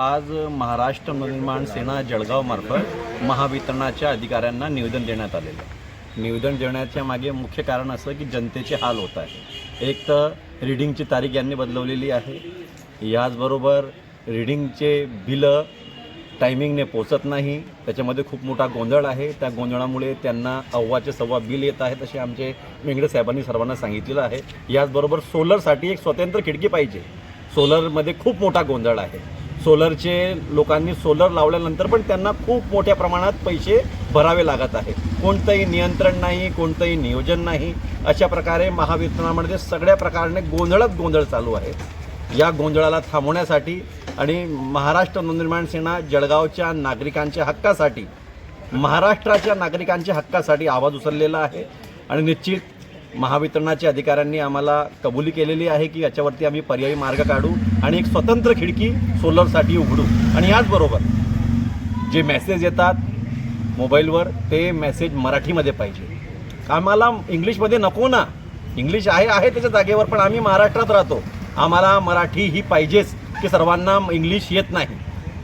आज महाराष्ट्र नवनिर्माण सेना जळगावमार्फत महावितरणाच्या अधिकाऱ्यांना निवेदन देण्यात आलेलं आहे. निवेदन देण्याच्या मागे मुख्य कारण असं की जनतेचे हाल होत आहे. एक तर रिडिंगची तारीख यांनी बदलवलेली आहे. याचबरोबर रिडिंगचे बिलं टायमिंगने पोचत नाही. त्याच्यामध्ये खूप मोठा गोंधळ आहे. त्या गोंधळामुळे त्यांना अव्वाचे सव्वा बिल येत आहेत असे आमचे वेंगडे साहेबांनी सर्वांना सांगितलेलं आहे. याचबरोबर सोलरसाठी एक स्वतंत्र खिडकी पाहिजे. सोलरमध्ये खूप मोठा गोंधळ आहे. सोलरचे लोकांनी सोलर लावल्यानंतर पण त्यांना खूप मोठ्या प्रमाणात पैसे भरावे लागत आहे कोणतंही नियंत्रण नाही कोणतंही नियोजन नाही. अशा प्रकारे महावितरणामध्ये सगळ्या प्रकारने गोंधळच गोंधळ चालू आहे. या गोंधळाला थांबवण्यासाठी आणि महाराष्ट्र नवनिर्माण सेना जळगावच्या नागरिकांच्या हक्कासाठी महाराष्ट्राच्या नागरिकांच्या हक्कासाठी आवाज उचललेला आहे. आणि निश्चित महावितरणाच्या अधिकाऱ्यांनी आम्हाला कबुली केलेली आहे की याच्यावरती आम्ही पर्यायी मार्ग काढू आणि एक स्वतंत्र खिडकी सोलरसाठी उघडू. आणि याचबरोबर जे मेसेज येतात मोबाईलवर ते मेसेज मराठीमध्ये पाहिजे. आम्हाला इंग्लिशमध्ये नको ना. इंग्लिश आहे आहे त्याच्या जागेवर पण आम्ही महाराष्ट्रात राहतो. आम्हाला मराठी ही पाहिजेच की सर्वांना इंग्लिश येत नाही.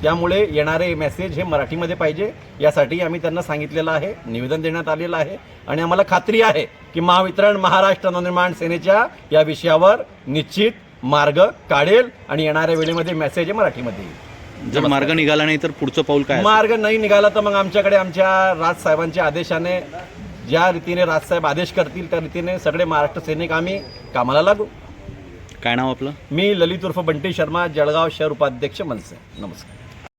त्यामुळे येणारे मेसेज हे मराठीमध्ये पाहिजे. यासाठी आम्ही त्यांना सांगितलेलं आहे निवेदन देण्यात आलेलं आहे. आणि आम्हाला खात्री आहे की महावितरण महाराष्ट्र नवनिर्माण सेनेच्या या विषयावर निश्चित मार्ग काढेल आणि येणाऱ्या वेळेमध्ये मेसेज हे मराठीमध्ये येईल. जर मार्ग निघाला नाही तर पुढचं पाऊल काय? मार्ग नाही निघाला तर मग आमच्याकडे आमच्या राजसाहेबांच्या आदेशाने ज्या रीतीने राजसाहेब आदेश करतील त्या रीतीने सगळे महाराष्ट्र सैनिक आम्ही कामाला लागू. काय नाव आपलं? मी ललित उर्फ बंटी शर्मा जळगाव शहर उपाध्यक्ष मनसे. नमस्कार.